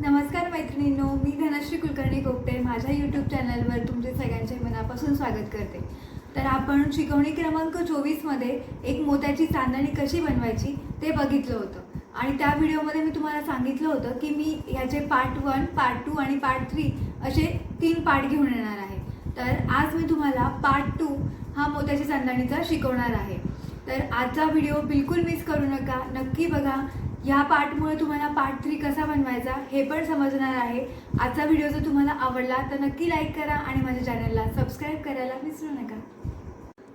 नमस्कार मैत्रिणींनो मी धनश्री कुलकर्णी कोकटे माझ्या यूट्यूब चॅनलवर तुमचे सगळ्यांचे मनापासून स्वागत करते. तर आपण शिकवणी क्रमांक चोवीसमध्ये एक मोत्याची चांदणी कशी बनवायची ते बघितलं होतं. आणि त्या व्हिडिओमध्ये मी तुम्हाला सांगितलं होतं की मी ह्याचे पार्ट वन पार्ट टू आणि पार्ट थ्री असे तीन पार्ट घेऊन येणार आहे. तर आज मी तुम्हाला पार्ट टू हा मोत्याची चांदणीचा शिकवणार आहे. तर आजचा व्हिडिओ बिलकुल मिस करू नका. नक्की बघा. ह्या पार्टमुळे तुम्हाला पार्ट थ्री कसा बनवायचा हे पण समजणार आहे. आजचा व्हिडिओ जर तुम्हाला आवडला तर नक्की लाईक करा आणि माझ्या चॅनलला सबस्क्राईब करायला विसरू नका.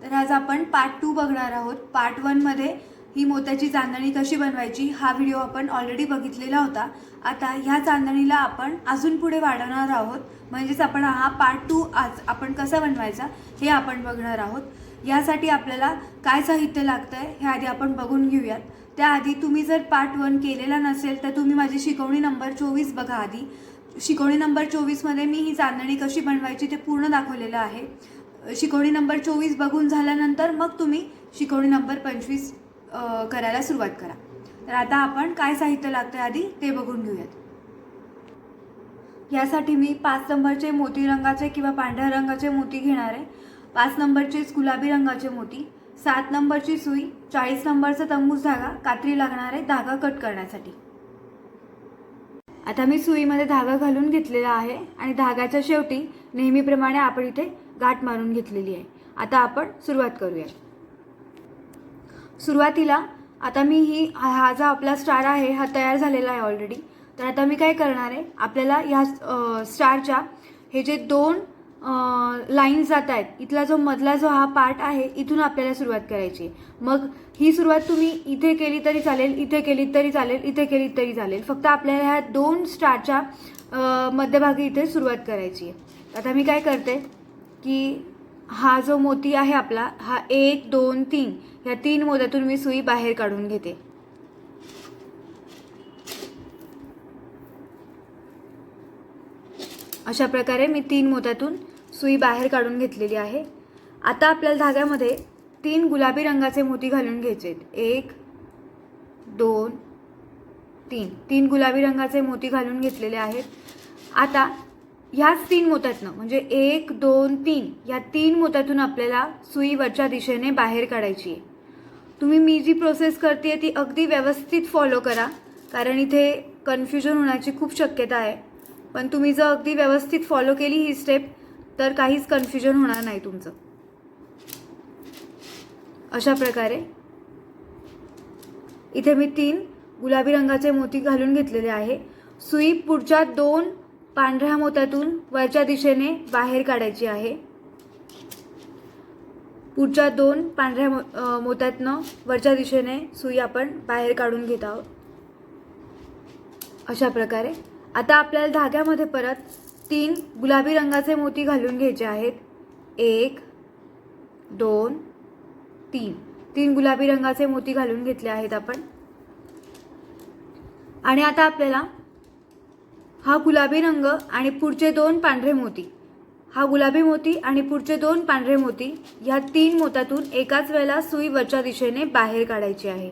तर आज आपण पार्ट टू बघणार आहोत. पार्ट वनमध्ये ही मोत्याची चांदणी कशी बनवायची हा व्हिडिओ आपण ऑलरेडी बघितलेला होता. आता ह्या चांदणीला आपण अजून पुढे वाढवणार आहोत. म्हणजेच आपण हा पार्ट टू आज आपण कसा बनवायचा हे आपण बघणार आहोत. यासाठी आपल्याला काय साहित्य लागतं आहे हे आधी आपण बघून घेऊयात. त्याआधी तुम्ही जर पार्ट वन केलेला नसेल तर तुम्ही माझी शिकवणी नंबर चोवीस बघा आधी. शिकवणी नंबर चोवीसमध्ये मी ही चांदणी कशी बनवायची ते पूर्ण दाखवलेलं आहे. शिकवणी नंबर चोवीस बघून झाल्यानंतर मग तुम्ही शिकवणी नंबर पंचवीस करायला सुरुवात करा. तर आता आपण काय साहित्य लागतं आधी ते बघून घेऊयात. यासाठी मी पाच नंबरचे मोती रंगाचे किंवा पांढऱ्या रंगाचे मोती घेणार आहे. पाच नंबरचेच गुलाबी रंगाचे मोती. सात नंबरची सुई चाळीस नंबरचा तंबूस धागा कात्री लागणार आहे धागा कट करण्यासाठी. आता मी सुईमध्ये धागा घालून घेतलेला आहे आणि धाग्याच्या शेवटी नेहमीप्रमाणे आपण इथे गाठ मारून घेतलेली आहे. आता आपण सुरुवात करूया. सुरुवातीला आता मी ही हा जो आपला स्टार आहे हा तयार झालेला आहे ऑलरेडी तर आता मी काय करणार आहे आपल्याला ह्या स्टारच्या हे जे दोन लाईन जात आहेत. इथला जो मधला जो हा पार्ट आहे इथून आपल्याला सुरुवात करायची. आहे. मग ही सुरुवात तुम्ही इथे केली तरी चालेल इथे केली तरी चालेल इथे केली तरी चालेल. फक्त आपल्याला ह्या दोन स्टारच्या मध्यभागी इथे सुरुवात करायची आहे. आता मी काय करते की हा जो मोती आहे आपला हा एक दोन तीन ह्या तीन मोत्यातून मी सुई बाहेर काढून घेते. अशा प्रकारे मी तीन मोत्यातून सुई बाहेर काढून घेतलेली आहे. आता आपल्याला धाग्यामध्ये तीन गुलाबी रंगाचे मोती घालून घ्यायचे आहेत. एक दोन तीन. तीन गुलाबी रंगाचे मोती घालून घेतलेले आहेत. आता ह्याच तीन मोत्यातनं म्हणजे एक दोन तीन या तीन मोत्यातून आपल्याला सुई वरच्या दिशेने बाहेर काढायची आहे. तुम्ही मी जी प्रोसेस करते ती अगदी व्यवस्थित फॉलो करा कारण इथे कन्फ्युजन होण्याची खूप शक्यता आहे. पण तुम्ही जर अगदी व्यवस्थित फॉलो केली ही स्टेप तर काहीच कन्फ्युजन होणार नाही तुमचं. अशा प्रकारे इथे मी तीन गुलाबी रंगाचे मोती घालून घेतलेले आहे. सुई पुढच्या दोन पांढऱ्या मोत्यातून वरच्या दिशेने बाहेर काढायची आहे. पुढच्या दोन पांढऱ्या मो मोत्यातनं वरच्या दिशेने सुई आपण बाहेर काढून घेत आहोत. अशा प्रकारे. आता आपल्याला धाग्यामध्ये परत तीन गुलाबी रंगाचे मोती घालून घ्यायचे आहेत. एक दोन तीन. तीन गुलाबी रंगाचे मोती घालून घेतले आहेत आपण. आणि आता आपल्याला हा गुलाबी रंग आणि पुढचे दोन पांढरे मोती. हा गुलाबी मोती आणि पुढचे दोन पांढरे मोती ह्या तीन मोत्यातून एकाच वेळेला सुई वरच्या दिशेने बाहेर काढायची आहे.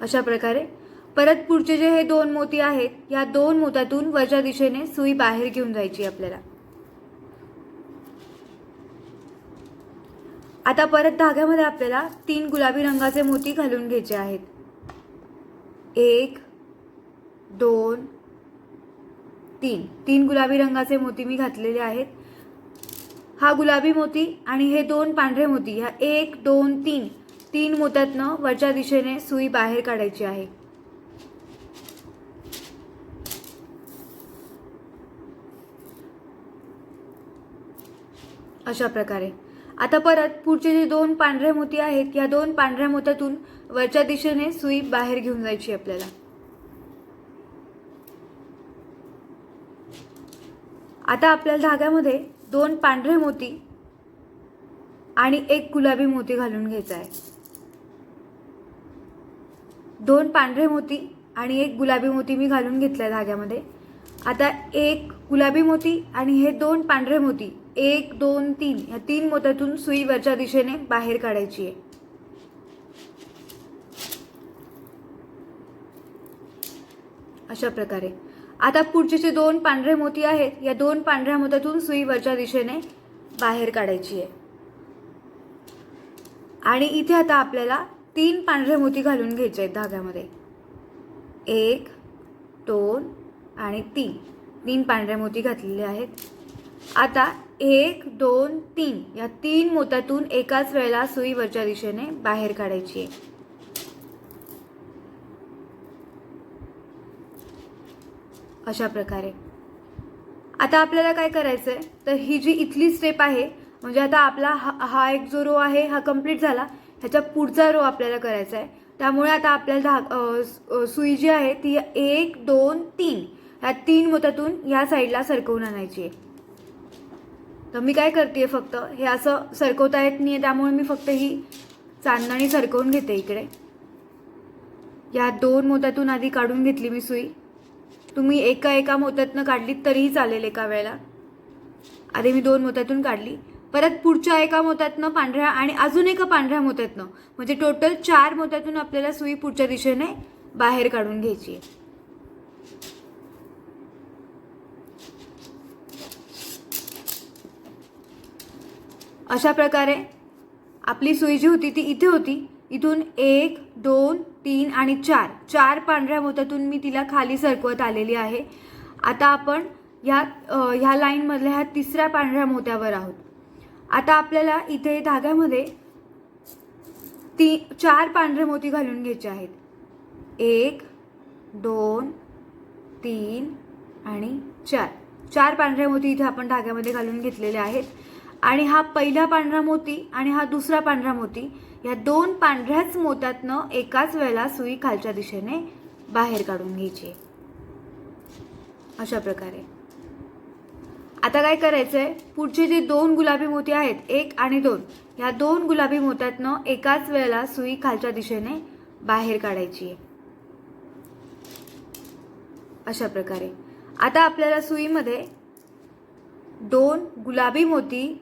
अशा प्रकारे परत पुढचे जे हे दोन मोती आहेत या दोन मोत्यातून वरच्या दिशेने सुई बाहेर घेऊन जायची आपल्याला. आता परत धाग्यामध्ये आपल्याला तीन गुलाबी रंगाचे मोती घालून घ्यायचे आहेत. एक दोन तीन. तीन गुलाबी रंगाचे मोती मी घातलेले आहेत. हा गुलाबी मोती आणि हे दोन पांढरे मोती ह्या एक दोन तीन तीन मोत्यातनं वरच्या दिशेने सुई बाहेर काढायची आहे. अशा प्रकारे. आता परत पुढचे जे दोन पांढऱ्या मोती आहेत या दोन पांढऱ्या मोत्यातून वरच्या दिशेने सुई बाहेर घेऊन जायची आपल्याला. आता आपल्याला धाग्यामध्ये दोन पांढरे मोती आणि एक गुलाबी मोती घालून घ्यायचा आहे. दोन पांढरे मोती आणि एक गुलाबी मोती मी घालून घेतलाय धाग्यामध्ये. आता एक गुलाबी मोती आणि हे दोन पांढरे मोती. एक दोन तीन. या तीन मोत्यातून सुई वरच्या दिशेने बाहेर काढायची आहे. अशा प्रकारे. आता पुढचे जे दोन पांढरे मोती आहेत या दोन पांढऱ्या मोत्यातून सुई वरच्या दिशेने बाहेर काढायची आहे. आणि इथे आता आपल्याला तीन पांढरे मोती घालून घ्यायचे आहेत धाग्यामध्ये. एक दोन आणि तीन तीन पांढरे मोती घातलेले आहेत. आता एक दोन तीन या तीन मोत्यातून एकाच वेळेला सुई वरच्या दिशेने बाहेर काढायची आहे. अशा प्रकारे. आता आपल्याला काय करायचं आहे तर ही जी इथली स्टेप आहे म्हणजे आता आपला हा हा एक जो रो आहे हा कंप्लीट झाला ह्याच्या पुढचा रो आपल्याला करायचा आहे त्यामुळे आता आपल्याला धा सुई जी आहे ती एक दोन तीन. ह्या तीन मोत्यातून ह्या साईडला सरकवून आणायची आहे. तर मी काय करते फक्त हे असं सरकवता येत नाही आहे त्यामुळे मी फक्त ही चांदणी सरकवून घेते इकडे. या दोन मोत्यातून आधी काढून घेतली मी सुई. तुम्ही एका एका मोत्यातनं काढलीत तरीही चालेल एका वेळेला. आधी मी दोन मोत्यातून काढली. परत पुढच्या एका मोत्यातनं पांढऱ्या आणि अजून एका पांढऱ्या मोत्यातनं म्हणजे टोटल चार मोत्यातून आपल्याला सुई पुढच्या दिशेने बाहेर काढून घ्यायची आहे. अशा प्रकारे आपली सुई जी होती ती इथे होती. इथून एक दोन तीन आणि चार. चार पांढऱ्या मोत्यातून मी तिला खाली सरकवत आलेली आहे. आता आपण ह्या ह्या लाईनमधल्या ह्या तिसऱ्या पांढऱ्या मोत्यावर आहोत. आता आपल्याला इथे धाग्यामध्ये ती चार पांढरे मोती घालून घ्यायचे आहेत. एक दोन तीन आणि चार. चार पांढरे मोती इथे आपण धाग्यामध्ये घालून घेतलेले आहेत. आणि हा पहिला पांढरा मोती आणि हा दुसरा पांढरा मोती या दोन पांढऱ्याच मोत्यातनं एकाच वेळेला सुई खालच्या दिशेने बाहेर काढून घ्यायची. आहे. अशा प्रकारे. आता काय करायचंय? पुढचे जे दोन गुलाबी मोती आहेत एक आणि दोन या दोन गुलाबी मोत्यातनं एकाच वेळेला सुई खालच्या दिशेने बाहेर काढायची. आहे अशा प्रकारे. आता आपल्याला सुईमध्ये दोन गुलाबी मोती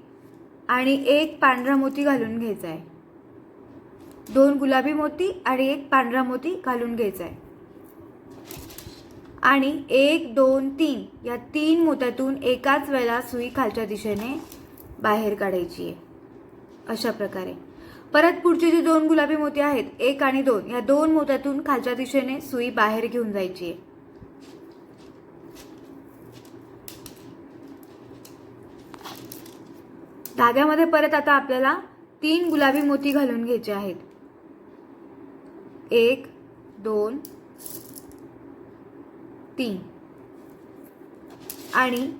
आणि एक पांढरा मोती घालून घ्यायचा आहे दोन गुलाबी मोती आणि एक पांढरा मोती घालून घ्यायचा आहे आणि एक दोन तीन या तीन मोत्यातून एकाच वेळेला सुई खालच्या दिशेने बाहेर काढायची आहे अशा प्रकारे. परत पुढचे जे दोन गुलाबी मोती आहेत एक आणि दोन या दोन मोत्यातून खालच्या दिशेने सुई बाहेर घेऊन जायची आहे धाग्यामध्ये परत आता आपल्याला तीन गुलाबी मोती घालून घ्यायचे आहेत. एक दोन तीन. आणि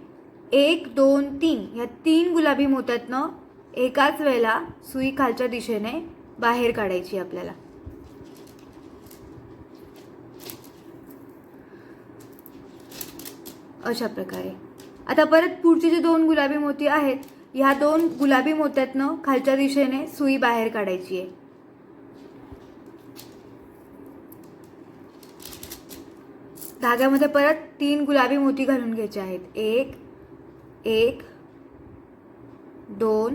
एक दोन तीन या तीन गुलाबी मोत्यातनं एकाच वेळेला सुई खालच्या दिशेने बाहेर काढायची आपल्याला. अशा प्रकारे. आता परत पुढचे जे दोन गुलाबी मोती आहेत ह्या दोन गुलाबी मोत्यातनं खालच्या दिशेने सुई बाहेर काढायची आहे. धाग्यामध्ये परत तीन गुलाबी मोती घालून घ्यायचे आहेत. एक एक दोन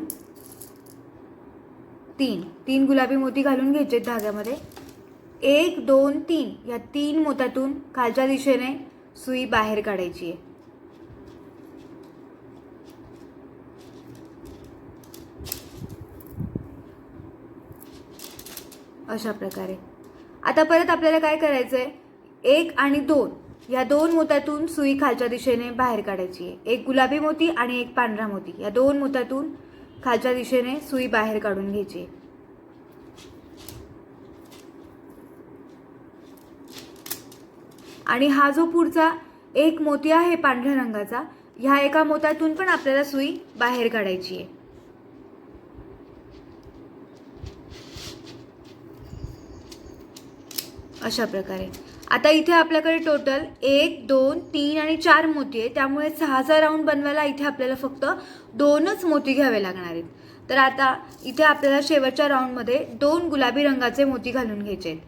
तीन. तीन गुलाबी मोती घालून घ्यायचे आहेत धाग्यामध्ये. एक दोन तीन. या तीन मोत्यातून खालच्या दिशेने सुई बाहेर काढायची आहे. अशा प्रकारे. आता परत आपल्याला काय करायचं आहे एक आणि दोन. या दोन मोत्यातून सुई खालच्या दिशेने बाहेर काढायची आहे. एक गुलाबी मोती आणि एक पांढरा मोती. या दोन मोत्यातून खालच्या दिशेने सुई बाहेर काढून घ्यायची आहे. आणि हा जो पुढचा एक मोती आहे पांढऱ्या रंगाचा ह्या एका मोत्यातून पण आपल्याला सुई बाहेर काढायची आहे. अशा प्रकारे. आता इथे आपल्याकडे टोटल एक दोन तीन आणि चार मोती आहे त्यामुळे सहाचा राऊंड बनवायला इथे आपल्याला फक्त दोनच मोती घ्यावे लागणार आहेत. तर आता इथे आपल्याला शेवटच्या राऊंडमध्ये दोन गुलाबी रंगाचे मोती घालून घ्यायचे आहेत.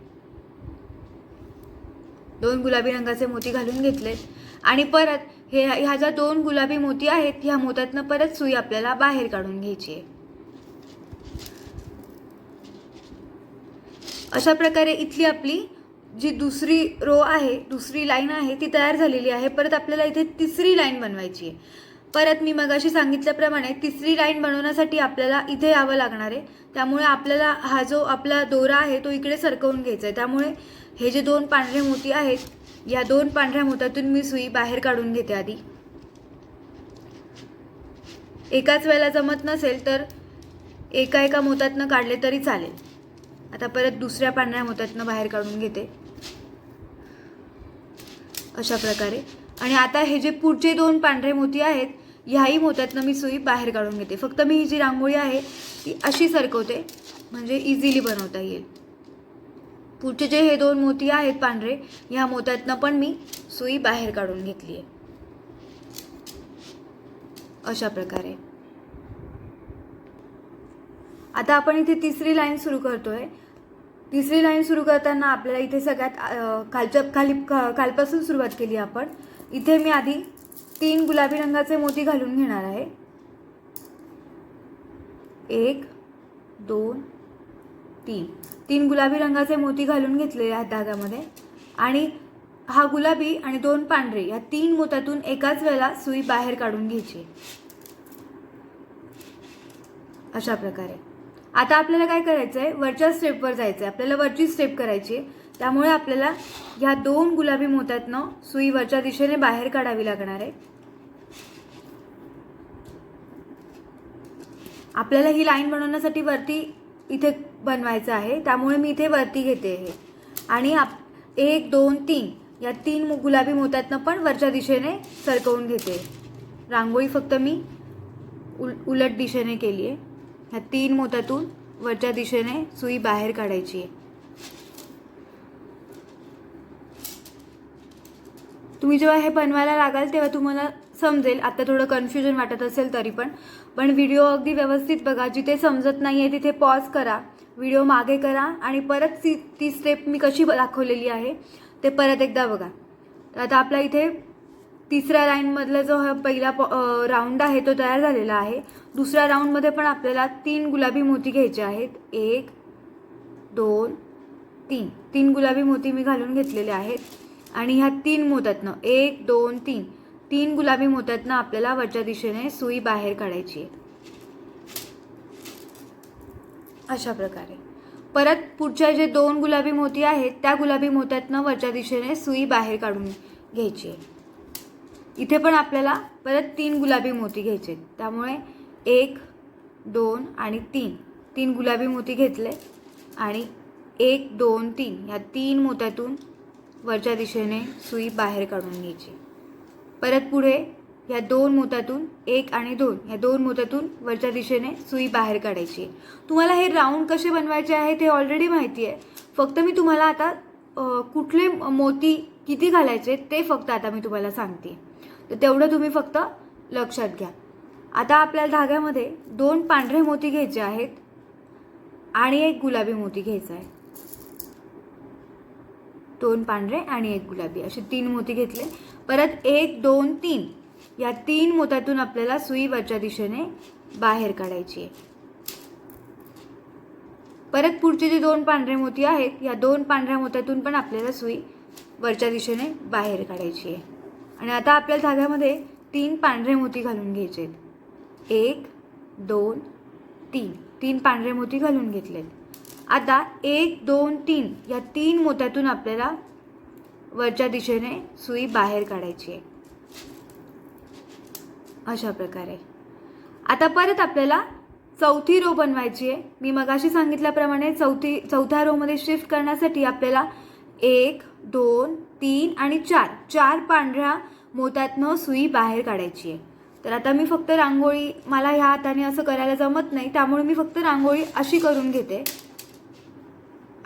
दोन गुलाबी रंगाचे मोती घालून घेतलेत आणि परत हे ह्या ज्या दोन गुलाबी मोती आहेत ह्या मोत्यातनं परत सुई आपल्याला बाहेर काढून घ्यायची आहे. अशा प्रकारे इथली आपली जी दुसरी रो आहे दुसरी लाईन आहे ती तयार झालेली आहे. परत आपल्याला इथे तिसरी लाईन बनवायची आहे. परत मी मगाशी सांगितल्याप्रमाणे तिसरी लाईन बनवण्यासाठी आपल्याला इथे यावं लागणार आहे. त्यामुळे आपल्याला हा जो आपला दोरा आहे तो इकडे सरकवून घ्यायचा आहे. त्यामुळे हे जे दोन पांढरे मोती आहेत या दोन पांढऱ्या मोत्यातून मी सुई बाहेर काढून घेते आधी. एकाच वेळेला जमत नसेल तर एका एका मोतातनं काढले तरी चालेल. आता परत दुसऱ्या पांढऱ्या मोत्यातनं बाहेर काढून घेते. अशा प्रकारे. आणि आता हे जे पुढचे दोन पांढरे मोती आहेत ह्याही मोत्यातनं मी सुई बाहेर काढून घेते. फक्त मी ही जी रांगोळी आहे ती अशी सरकवते म्हणजे इझिली बनवता येईल. पुढचे जे हे दोन मोती आहेत पांढरे ह्या मोत्यातनं पण मी सुई बाहेर काढून घेतली आहे. अशा प्रकारे. आता आपण इथे तिसरी लाईन सुरू करतोय. तिसरी लाईन सुरू करताना आपल्याला इथे सगळ्यात खालच्या खाली खा- खालपासून सुरुवात केली आपण. इथे मी आधी तीन गुलाबी रंगाचे मोती घालून घेणार आहे. एक दोन तीन. तीन गुलाबी रंगाचे मोती घालून घेतलेले आहेत धाग्यामध्ये आणि हा गुलाबी आणि दोन पांढरे या तीन मोत्यातून एकाच वेळेला सुई बाहेर काढून घ्यायची. अशा प्रकारे. आता आपल्याला काय करायचं आहे वरच्या स्टेपवर जायचं आहे आपल्याला वरची स्टेप करायची आहे. त्यामुळे आपल्याला ह्या दोन गुलाबी मोत्यातनं सुई वरच्या दिशेने बाहेर काढावी लागणार आहे. आपल्याला ही लाईन बनवण्यासाठी वरती इथे बनवायचं आहे. त्यामुळे मी इथे वरती घेते हे. आणि आप एक दोन तीन. या तीन मु- गुलाबी मोत्यातनं पण वरच्या दिशेने सरकवून घेते. रांगोळी फक्त मी उल उलट दिशेने केली आहे. ह्या तीन मोतातून वरच्या दिशेने सुई बाहेर काढायची आहे. तुम्ही जेव्हा हे बनवायला लागाल तेव्हा तुम्हाला समजेल आता थोडं कन्फ्युजन वाटत असेल तरी पण. पण व्हिडिओ अगदी व्यवस्थित बघा जिथे समजत नाही आहे तिथे पॉज करा. व्हिडिओ मागे करा आणि परत ती ती स्टेप मी कशी दाखवलेली आहे ते परत एकदा बघा. तर आता आपला इथे तिसऱ्या लाईनमधला जो हा पहिला राऊंड आहे तो तयार झालेला आहे. दुसऱ्या राऊंडमध्ये पण आपल्याला तीन गुलाबी मोती घ्यायचे आहेत. एक दोन तीन. तीन गुलाबी मोती मी घालून घेतलेले आहेत. आणि ह्या तीन मोत्यातनं एक दोन तीन तीन गुलाबी मोत्यातनं आपल्याला वरच्या दिशेने सुई बाहेर काढायची आहे. अशा प्रकारे. परत पुढच्या जे दोन गुलाबी मोती आहेत त्या गुलाबी मोत्यातनं वरच्या दिशेने सुई बाहेर काढून घ्यायची आहे. इथे पण आपल्याला परत तीन गुलाबी मोती घ्यायचे आहेत. त्यामुळे एक दोन आणि तीन तीन गुलाबी मोती घेतले आणि एक दोन तीन या तीन मोत्यातून वरच्या दिशेने सुई बाहेर काढून घ्यायची परत पुढे या दोन मोत्यातून एक आणि दोन या दोन मोत्यातून वरच्या दिशेने सुई बाहेर काढायची आहे. तुम्हाला हे राऊंड कसे बनवायचे आहे ते ऑलरेडी माहिती आहे फक्त मी तुम्हाला आता कुठले मोती किती घालायचे ते फक्त आता मी तुम्हाला सांगते तर तेवढं तुम्ही फक्त लक्षात घ्या. आता आपल्याला धाग्यामध्ये दोन पांढरे मोती घ्यायचे आहेत आणि एक गुलाबी मोती घ्यायचा आहे. दोन पांढरे आणि एक गुलाबी असे तीन मोती घेतले. परत एक दोन तीन या तीन मोत्यातून आपल्याला सुई वरच्या दिशेने बाहेर काढायची आहे. परत पुढचे जे दोन पांढरे मोती आहेत या दोन पांढऱ्या मोत्यातून पण आपल्याला सुई वरच्या दिशेने बाहेर काढायची आहे. आणि आता आपल्या धाग्यामध्ये तीन पांढरे मोती घालून घ्यायचे आहेत एक दोन तीन. तीन पांढरे मोती घालून घेतलेत. आता एक दोन तीन या तीन मोत्यातून आपल्याला वरच्या दिशेने सुई बाहेर काढायची आहे. अशा प्रकारे. आता परत आपल्याला चौथी रो बनवायची आहे. मी मगाशी सांगितल्याप्रमाणे चौथी चौथ्या रोमध्ये शिफ्ट करण्यासाठी आपल्याला एक दोन तीन आणि चार. चार पांढऱ्या मोत्यातनं सुई बाहेर काढायची आहे. तर आता मी फक्त रांगोळी मला ह्या हाताने असं करायला जमत नाही त्यामुळे मी फक्त रांगोळी अशी करून घेते.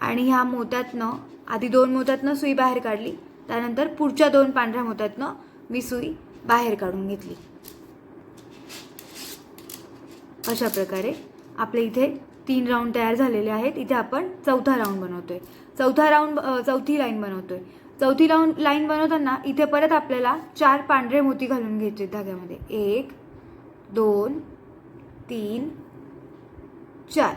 आणि ह्या मोत्यातनं आधी दोन मोत्यातनं सुई बाहेर काढली त्यानंतर पुढच्या दोन पांढऱ्या मोत्यातनं मी सुई बाहेर काढून घेतली. अशा प्रकारे आपल्या इथे तीन राऊंड तयार झालेले आहेत. इथे आपण चौथा राऊंड बनवतोय. चौथा राऊंड चौथी लाईन बनवतोय. चौथी राऊंड लाईन बनवताना इथे परत आपल्याला चार पांढरे मोती घालून घ्यायचे धाग्यामध्ये. एक दोन तीन चार.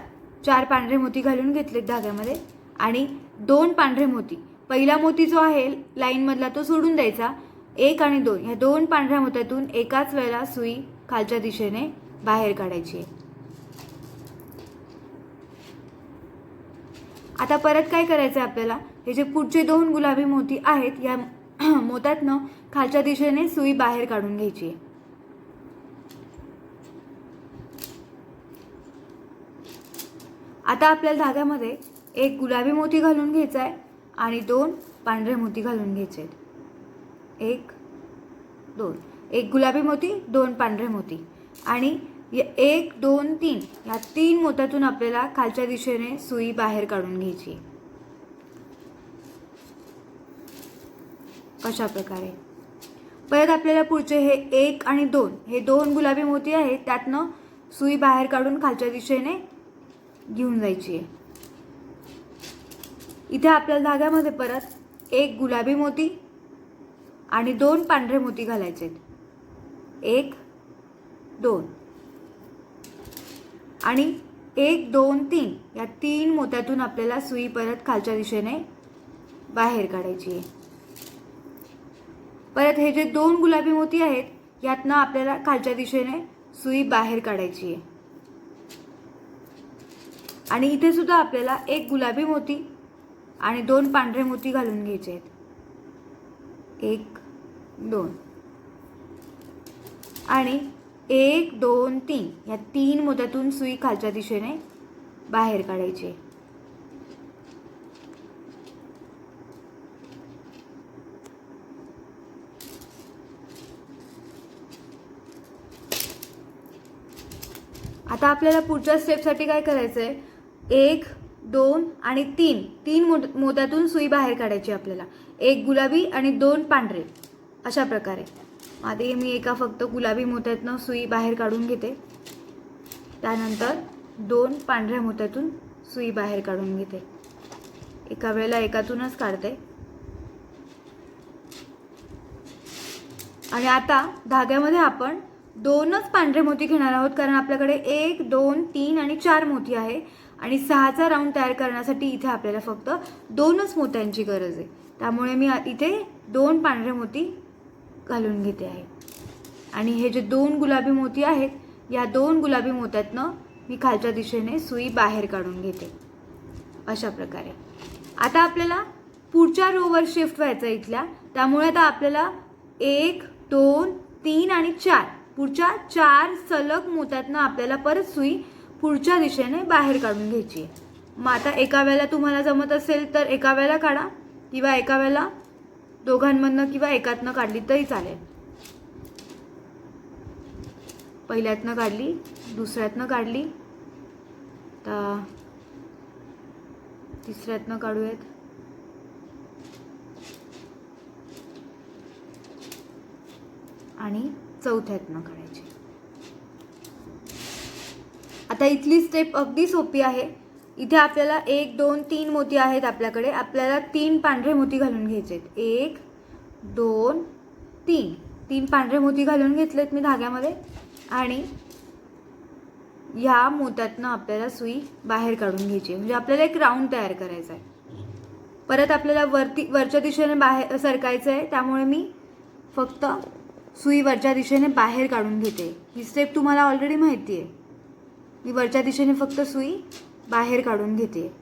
चार पांढरे मोती घालून घेतलेत धाग्यामध्ये. आणि दोन पांढरे मोती. पहिला मोती जो आहे लाईनमधला तो सोडून द्यायचा. एक आणि दोन. ह्या दोन पांढऱ्या मोत्यातून एकाच वेळेला सुई खालच्या दिशेने बाहेर काढायची आहे. आता परत काय करायचं आहे आपल्याला? हे जे पुढचे दोन गुलाबी मोती आहेत या मोत्यातनं खालच्या दिशेने सुई बाहेर काढून घ्यायची आहे. आता आपल्याला धाग्यामध्ये एक गुलाबी मोती घालून घ्यायचा आहे आणि दोन पांढरे मोती घालून घ्यायचे आहेत एक दोन. एक गुलाबी मोती दोन पांढरे मोती. आणि या एक दोन तीन. या तीन मोत्यातून आपल्याला खालच्या दिशेने सुई बाहेर काढून घ्यायची. आहे. अशा प्रकारे परत आपल्याला पुढचे हे एक आणि दोन. हे दोन गुलाबी मोती आहेत त्यातनं सुई बाहेर काढून खालच्या दिशेने घेऊन जायची. आहे इथे आपल्या धाग्यामध्ये परत एक गुलाबी मोती आणि दोन पांढरे मोती घालायचे आहेत. एक दोन. आणि एक दोन तीन या तीन मोत्यातून आपल्याला सुई परत खालच्या दिशेने बाहेर काढायची आहे. परत हे जे दोन गुलाबी मोती आहेत यातनं आपल्याला खालच्या दिशेने सुई बाहेर काढायची आहे. आणि इथे सुद्धा आपल्याला एक गुलाबी मोती आणि दोन पांढरे मोती घालून घ्यायचे आहेत. एक दोन. आणि एक दोन तीन. या तीन मोत्यातून सुई खालच्या दिशेने बाहेर काढायची. आहे. आता आपल्याला पुढच्या स्टेपसाठी काय करायचं आहे एक दोन आणि तीन. तीन मोत मोत्यातून सुई बाहेर काढायची आपल्याला. एक गुलाबी आणि दोन पांढरे. अशा प्रकारे. आधी मी एका फक्त गुलाबी मोत्यातनं सुई बाहेर काढून घेते. त्यानंतर दोन पांढऱ्या मोत्यातून सुई बाहेर काढून घेते. एका वेळेला एकातूनच काढते. आणि आता धाग्यामध्ये आपण दोनच पांढरे मोती घेणार आहोत कारण आपल्याकडे एक दोन तीन आणि चार मोती आहे. आणि सहाचा राऊंड तयार करण्यासाठी इथे आपल्याला फक्त दोनच मोत्यांची गरज आहे. त्यामुळे मी इथे दोन पांढरे मोती घालून घेते आहे. आणि हे जे दोन गुलाबी मोती आहेत या दोन गुलाबी मोत्यातनं मी खालच्या दिशेने सुई बाहेर काढून घेते. अशा प्रकारे. आता आपल्याला पुढच्या रोवर शिफ्ट व्हायचं आहे इथल्या. त्यामुळे आता आपल्याला एक दोन तीन आणि चार. पुढच्या चार सलग मोत्यातनं आपल्याला परत सुई पुढच्या दिशेने बाहेर काढून घ्यायची आहे. मग आता एका वेळेला तुम्हाला जमत असेल तर एका वेळेला काढा किंवा एका वेळेला दोघांमधनं किंवा एकातनं काढली तरी चालेल. पहिल्यातनं काढली दुसऱ्यातनं काढली. तर तिसऱ्यातनं काढूयात. आणि चौथ्यातनं काढायची. आता इथली स्टेप अगदी सोपी आहे. इथे आपल्याला एक दोन तीन मोती आहेत आपल्याकडे. आपल्याला तीन पांढरे मोती घालून घ्यायचे आहेत. एक दोन तीन. तीन पांढरे मोती घालून घेतलेत मी धाग्यामध्ये. आणि ह्या मोत्यातनं आपल्याला सुई बाहेर काढून घ्यायची म्हणजे आपल्याला एक राऊंड तयार करायचा आहे. परत आपल्याला वरती वरच्या दिशेने बाहेर सरकायचं आहे. त्यामुळे मी फक्त सुई वरच्या दिशेने बाहेर काढून घेते. ही स्टेप तुम्हाला ऑलरेडी माहिती आहे. मी वरच्या दिशेने फक्त सुई बाहेर काढून घेते.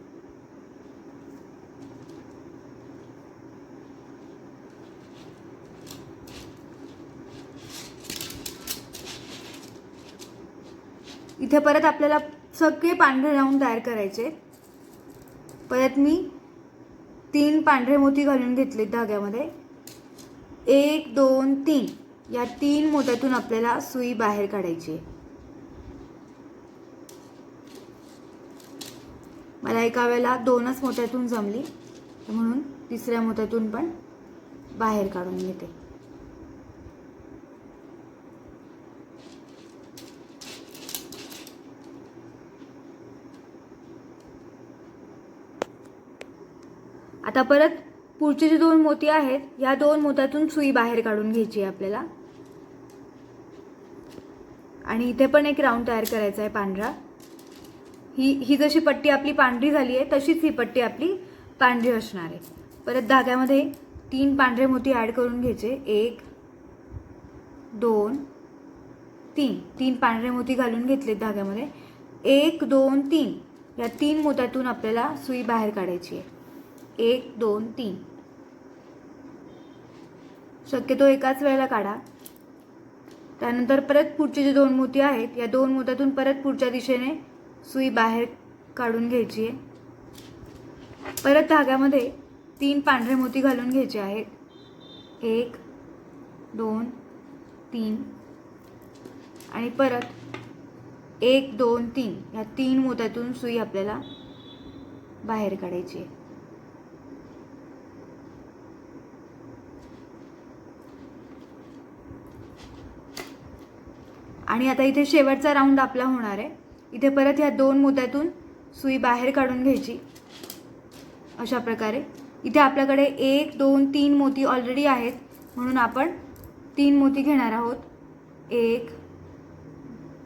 इथे परत आपल्याला सगळे पांढरे राऊंड तयार करायचे. परत मी तीन पांढरे मोती घालून घेतले धाग्यामध्ये. एक दोन तीन. या तीन मोत्यातून आपल्याला सुई बाहेर काढायची मला एका वेळेला दोनच मोत्यातून जमली. म्हणून तिसऱ्या मोत्यातून पण बाहेर काढून घेते. आता परत पुढचे जे दोन मोती आहेत या दोन मोत्यातून सुई बाहेर काढून घ्यायची आहे आपल्याला. आणि इथे पण एक राऊंड तयार करायचा आहे पांढरा. ही ही जशी पट्टी आपली पांढरी झाली आहे तशीच ही पट्टी आपली पांढरी असणार आहे. परत धाग्यामध्ये तीन पांढरे मोती ॲड करून घ्यायचे. एक दोन तीन. तीन पांढरे मोती घालून घेतलेत धाग्यामध्ये. एक दोन तीन. या तीन मोत्यातून आपल्याला सुई बाहेर काढायची आहे. एक दोन तीन. शक्यतो एकाच वेळेला काढा. त्यानंतर परत पुढचे जे दोन मोती आहेत या दोन मोत्यातून परत पुढच्या दिशेने सुई बाहेर काढून घ्यायची आहे. परत धाग्यामध्ये तीन पांढरे मोती घालून घ्यायचे आहेत. एक दोन तीन. आणि परत एक दोन तीन. या तीन मोत्यातून सुई आपल्याला बाहेर काढायची आहे. आणि आता इथे शेवटचा राऊंड आपला होणार आहे. इथे परत ह्या दोन मोत्यातून सुई बाहेर काढून घ्यायची. अशा प्रकारे. इथे आपल्याकडे एक दोन तीन मोती ऑलरेडी आहेत. म्हणून आपण तीन मोती घेणार आहोत. एक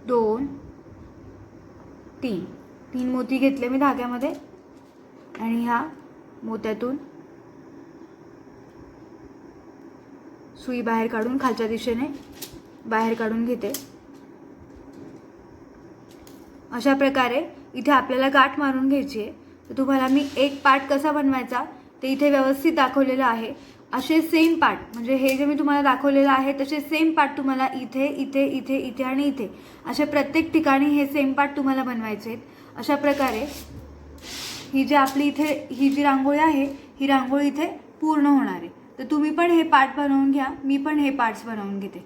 दोन तीन. तीन मोती घेतले मी धाग्यामध्ये. आणि ह्या मोत्यातून सुई बाहेर काढून खालच्या दिशेने बाहेर काढून घेते. अशा प्रकारे इथे आपल्याला गाठ मारून घ्यायची आहे. तर तुम्हाला मी एक पार्ट कसा बनवायचा ते इथे व्यवस्थित दाखवलेलं आहे. असे सेम पार्ट म्हणजे हे जे मी तुम्हाला दाखवलेलं आहे तसे सेम पार्ट तुम्हाला इथे इथे इथे इथे आणि इथे. असे प्रत्येक ठिकाणी हे सेम पार्ट तुम्हाला बनवायचे आहेत. अशा प्रकारे ही जी आपली इथे ही जी रांगोळी आहे ही रांगोळी इथे पूर्ण होणार आहे. तर तुम्ही पण हे पार्ट बनवून घ्या मी पण हे पार्ट्स बनवून घेते.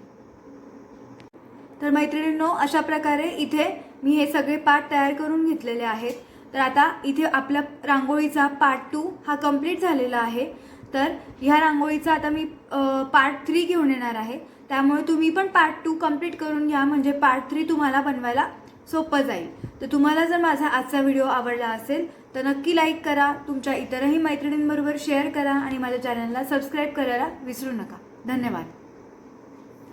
तर मैत्रिणींनो अशा प्रकारे इथे मी हे सगळे पार्ट तयार करून घेतलेले आहेत. तर आता इथे आपल्या रांगोळीचा पार्ट टू हा कंप्लीट झालेला आहे. तर ह्या रांगोळीचा आता मी पार्ट थ्री घेऊन येणार आहे. त्यामुळे तुम्ही पण पार्ट टू कंप्लीट करून घ्या. म्हणजे पार्ट थ्री तुम्हाला बनवायला सोपं जाईल. तर तुम्हाला जर माझा आजचा व्हिडिओ आवडला असेल तर नक्की लाईक करा. तुमच्या इतरही मैत्रिणींबरोबर शेअर करा. आणि माझ्या चॅनलला सबस्क्राईब करायला विसरू नका. धन्यवाद.